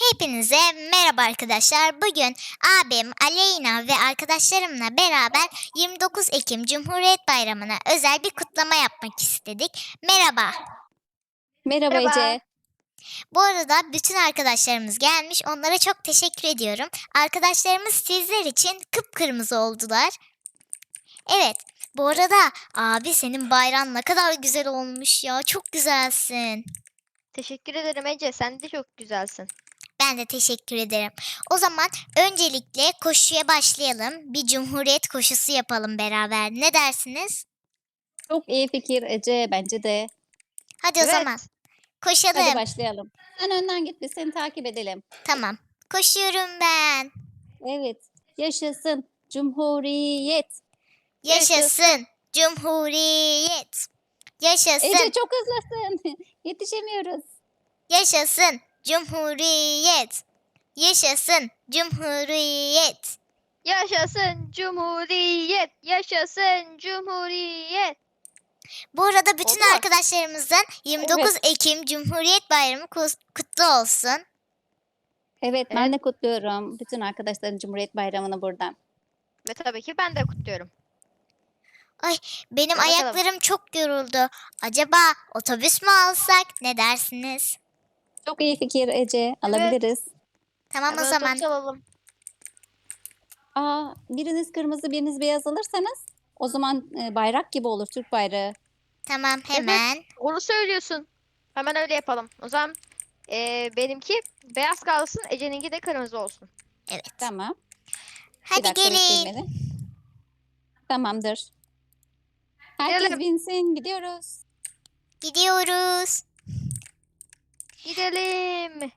Hepinize merhaba arkadaşlar. Bugün abim Aleyna ve arkadaşlarımla beraber 29 Ekim Cumhuriyet Bayramı'na özel bir kutlama yapmak istedik. Merhaba. Merhaba, Merhaba. Ece. Bu arada bütün arkadaşlarımız gelmiş. Onlara çok teşekkür ediyorum. Arkadaşlarımız sizler için kıpkırmızı oldular. Evet. Bu arada abi senin bayrağın ne kadar güzel olmuş ya. Çok güzelsin. Teşekkür ederim Ece. Sen de çok güzelsin. Ben de teşekkür ederim. O zaman öncelikle koşuya başlayalım. Bir cumhuriyet koşusu yapalım beraber. Ne dersiniz? Çok iyi fikir Ece bence de. Hadi o Evet. zaman. Koşalım. Hadi başlayalım. Sen önden git biz seni takip edelim. Tamam. Koşuyorum ben. Evet. Yaşasın Cumhuriyet. Yaşasın Cumhuriyet. Yaşasın. Ece çok hızlısın. Yetişemiyoruz. Yaşasın Cumhuriyet. Yaşasın Cumhuriyet. Yaşasın Cumhuriyet. Yaşasın Cumhuriyet. Bu arada bütün Oldu mu? arkadaşlarımızın 29 Ekim Cumhuriyet Bayramı kus- kutlu olsun. Evet ben de kutluyorum. Bütün arkadaşların Cumhuriyet Bayramı'nı buradan. Ve tabii ki ben de kutluyorum. Benim Hadi bakalım. ayaklarım çok yoruldu. Acaba otobüs mü alsak? Ne dersiniz? Çok iyi fikir Ece. Alabiliriz. Tamam o zaman. otobüs alalım. Aa, biriniz kırmızı biriniz beyaz alırsanız o zaman e, bayrak gibi olur Türk bayrağı. Tamam hemen. Onu söylüyorsun. Hemen öyle yapalım. O zaman eee, benimki beyaz kalsın. Ece'ninki de kırmızı olsun. Evet. Tamam. Bir Hadi dakika gelin. Tamamdır. Herkes Gidelim. binsin gidiyoruz. Gidiyoruz. Gidelim.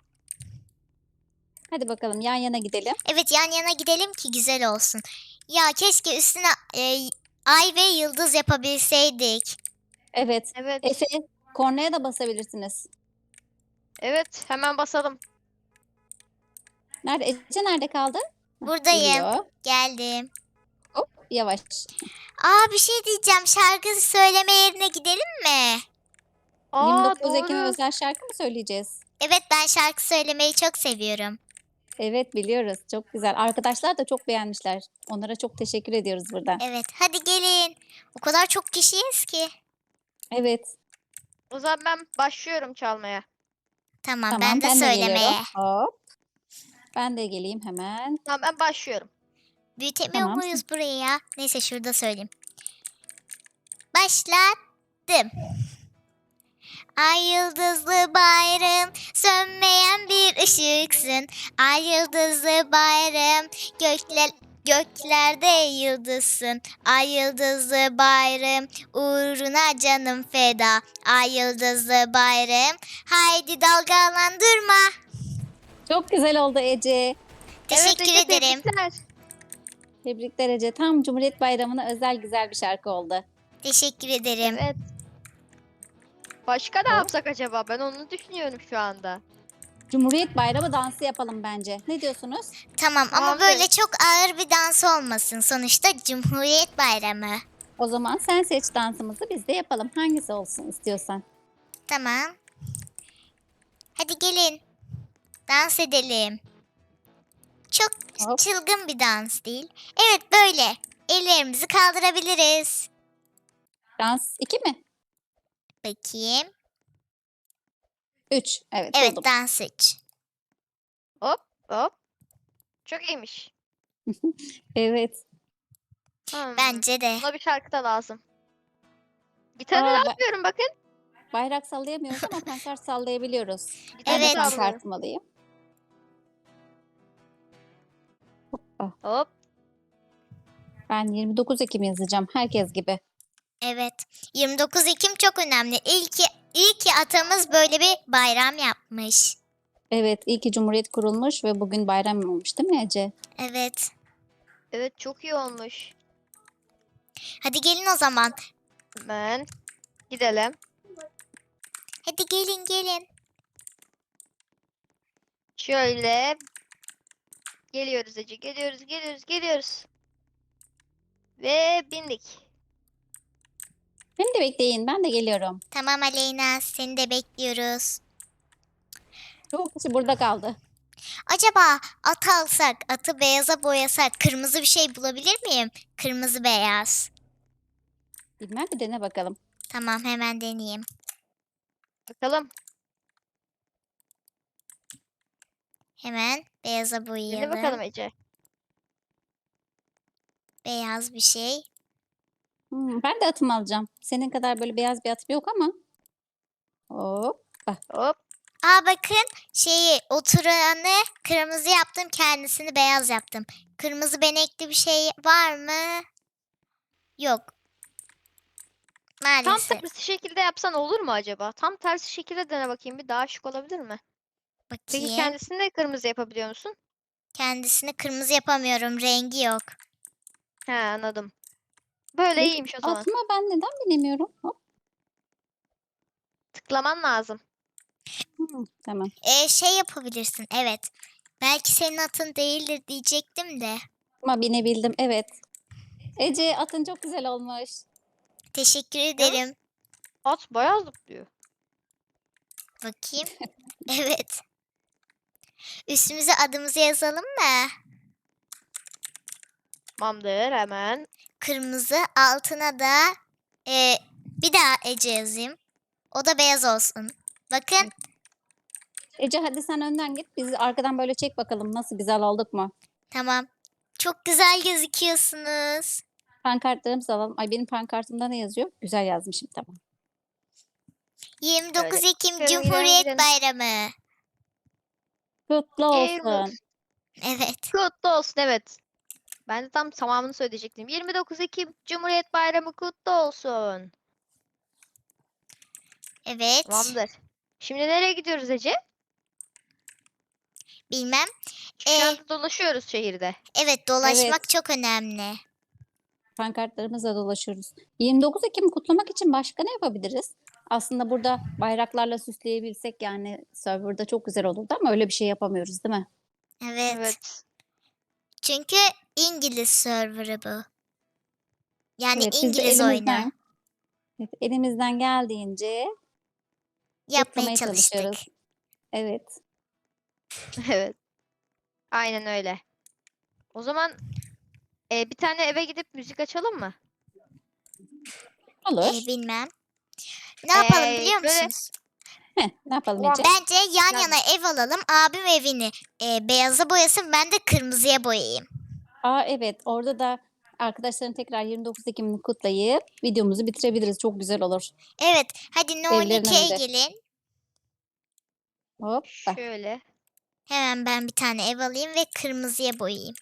Hadi bakalım yan yana gidelim. Evet yan yana gidelim ki güzel olsun. Ya keşke üstüne e, ay ve yıldız yapabilseydik. Evet. Evet. Efe kornaya da basabilirsiniz. Evet. Hemen basalım. Nerede? Ece nerede kaldı? Buradayım. geliyor. Geldim. Hop yavaş. Aa bir şey diyeceğim. Şarkı söyleme yerine gidelim mi? Aa 29 Ekim'e doğru. özel şarkı mı söyleyeceğiz? Evet ben şarkı söylemeyi çok seviyorum. Evet biliyoruz. Çok güzel. Arkadaşlar da çok beğenmişler. Onlara çok teşekkür ediyoruz buradan. Evet hadi gelin. O kadar çok kişiyiz ki. Evet. O zaman ben başlıyorum çalmaya. Tamam, Tamam ben de geliyorum. söylemeye. Hop. Ben de geleyim hemen. Tamam ben başlıyorum. Büyütemiyor Tamam. muyuz burayı ya? Neyse şurada söyleyeyim. Başladım. Ay yıldızlı bayram, sönmeyen bir ışıksın. Ay yıldızlı bayram, gökler, göklerde yıldızsın. Ay yıldızlı bayram, uğruna canım feda. Ay yıldızlı bayram, haydi dalgalandırma. Çok güzel oldu Ece. Teşekkür evet, Ece, ederim. tebrikler. Tebrikler Ece. Tam Cumhuriyet Bayramı'na özel güzel bir şarkı oldu. Teşekkür ederim. Evet. Başka ne yapsak acaba? Ben onu düşünüyorum şu anda. Cumhuriyet Bayramı dansı yapalım bence. Ne diyorsunuz? Tamam ama Tamam, böyle çok ağır bir dans olmasın. Sonuçta Cumhuriyet Bayramı. O zaman sen seç dansımızı biz de yapalım. Hangisi olsun istiyorsan. Tamam. Hadi gelin. Dans edelim. Çok Hop. çılgın bir dans değil. Evet böyle. Ellerimizi kaldırabiliriz. Dans 2 mi? Bakayım. 3. Evet, Evet buldum. dans 3. Hop hop. Çok iyiymiş. Evet. Hmm. Bence de. Buna bir şarkı da lazım. Gitarı Aa, ben- yapıyorum bakın. Bayrak sallayamıyoruz ama pankart sallayabiliyoruz. Gitarı Evet. pankartımı alayım. Hop. Ben 29 Ekim yazacağım. Herkes gibi. Evet. 29 Ekim çok önemli. İyi ki, iyi ki atamız böyle bir bayram yapmış. Evet, iyi ki Cumhuriyet kurulmuş ve bugün bayram olmuş değil mi Ece? Evet. Evet çok iyi olmuş. Hadi gelin o zaman. Hemen gidelim. Hadi gelin gelin. Şöyle. Geliyoruz Ece. Geliyoruz, geliyoruz, geliyoruz. Ve bindik. Beni de bekleyin, ben de geliyorum. Tamam Aleyna seni de bekliyoruz. Çok kişi burada kaldı. Acaba at alsak, atı beyaza boyasak kırmızı bir şey bulabilir miyim? Kırmızı beyaz. Bilmem bir dene bakalım. Tamam hemen deneyeyim. Bakalım. Hemen beyaza Dene boyayalım. bakalım Ece. Beyaz bir şey. Hmm, ben de atımı alacağım. Senin kadar böyle beyaz bir atım yok ama. Hop. Hop. Aa bakın şeyi oturanı kırmızı yaptım kendisini beyaz yaptım. Kırmızı benekli bir şey var mı? Yok. Tam Maalesef. tersi şekilde yapsan olur mu acaba? Tam tersi şekilde dene bakayım bir daha şık olabilir mi? Peki Bakayım. kendisini de kırmızı yapabiliyor musun? Kendisini kırmızı yapamıyorum. Rengi yok. He anladım. Böyle iyiymiş o zaman. Atıma ben neden binemiyorum? Hop. Tıklaman lazım. Hmm, tamam. Ee, şey yapabilirsin. Evet. Belki senin atın değildir diyecektim de. Ama binebildim. Evet. Ece atın çok güzel olmuş. Teşekkür ederim. At bayağı zıplıyor. Bakayım. Evet. Üstümüze adımızı yazalım mı? Tamamdır hemen. Kırmızı altına da e, bir daha Ece yazayım. O da beyaz olsun. Bakın. Ece hadi sen önden git. Biz arkadan böyle çek bakalım nasıl güzel olduk mu? Tamam. Çok güzel gözüküyorsunuz. Pankartlarımızı alalım. Ay benim pankartımda ne yazıyor? Güzel yazmışım tamam. 29 Şöyle Ekim gidelim, Cumhuriyet. Bayramı. Kutlu olsun. olsun. Evet. Kutlu olsun evet. Ben de tam tamamını söyleyecektim. 29 Ekim Cumhuriyet Bayramı kutlu olsun. Evet. Tamamdır. Şimdi nereye gidiyoruz Ece? Bilmem. Şu Ee, anda dolaşıyoruz şehirde. Evet dolaşmak Evet. çok önemli. Pankartlarımızla dolaşıyoruz. 29 Ekim'i kutlamak için başka ne yapabiliriz? Aslında burada bayraklarla süsleyebilsek yani serverda çok güzel olurdu ama öyle bir şey yapamıyoruz değil mi? Evet. Evet. Çünkü İngiliz serverı bu. Yani Evet, biz de İngiliz oyunu. elimizden, evet, elimizden geldiğince Yapmaya çalıştık. çalışıyoruz. Evet. Evet. Aynen öyle. O zaman e, bir tane eve gidip müzik açalım mı? Olur. Ee, bilmem. Ne yapalım Ee, biliyor böyle- musunuz? Heh, ne yapalım Ece? Bence yan Yani- yana ev alalım. Abim evini e, beyaza boyasın. Ben de kırmızıya boyayayım. Aa evet orada da arkadaşların tekrar 29 Ekim'ini kutlayıp videomuzu bitirebiliriz. Çok güzel olur. Evet. Hadi No Evlerin 12'ye önünde. gelin. Hoppa. Şöyle. Hemen ben bir tane ev alayım ve kırmızıya boyayayım.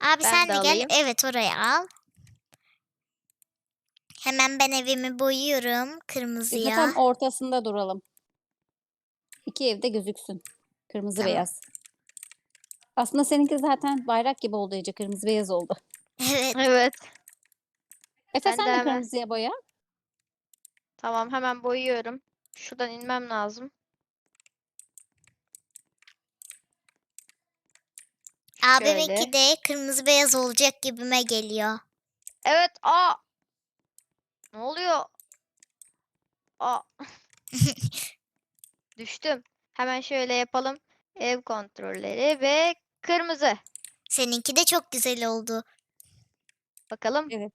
Abi Ben sen de de gel. alayım. Evet oraya al. Hemen ben evimi boyuyorum Biz de kırmızıya. tam ortasında duralım. İki evde gözüksün. Kırmızı Tamam. beyaz. Aslında seninki zaten bayrak gibi oldu Ece. Kırmızı beyaz oldu. Evet. Evet. Efe Ben sen de de hemen- kırmızıya boya. Tamam hemen boyuyorum. Şuradan inmem lazım. Abiminki Şöyle. de kırmızı beyaz olacak gibime geliyor. Evet. Aa. Ne oluyor? Aa. Düştüm. Hemen şöyle yapalım. Ev kontrolleri ve kırmızı. Seninki de çok güzel oldu. Bakalım. Evet.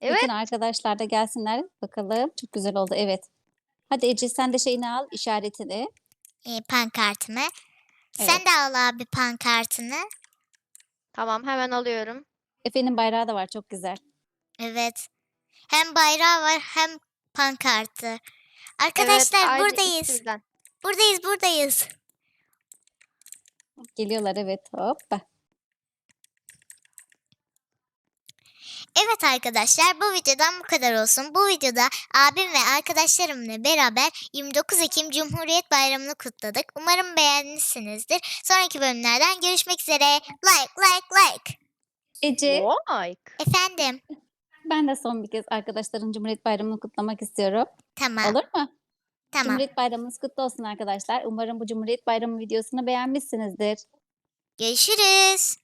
Evet. Bütün arkadaşlar da gelsinler. Bakalım. Çok güzel oldu. Evet. Hadi Ece sen de şeyini al. işaretini. E, pankartımı. Sen Evet. de al abi pankartını. Tamam hemen alıyorum. Efe'nin bayrağı da var. Çok güzel. Evet. Hem bayrağı var hem pankartı. Arkadaşlar evet, aynı buradayız. ikisi birden. Buradayız buradayız. Geliyorlar evet. Hoppa. Evet arkadaşlar bu videodan bu kadar olsun. Bu videoda abim ve arkadaşlarımla beraber 29 Ekim Cumhuriyet Bayramı'nı kutladık. Umarım beğenmişsinizdir. Sonraki bölümlerden görüşmek üzere. Like like like. Ece Like. Efendim. ben de son bir kez arkadaşların Cumhuriyet Bayramı'nı kutlamak istiyorum. Tamam. Olur mu? Tamam. Cumhuriyet Bayramınız kutlu olsun arkadaşlar. Umarım bu Cumhuriyet Bayramı videosunu beğenmişsinizdir. Görüşürüz.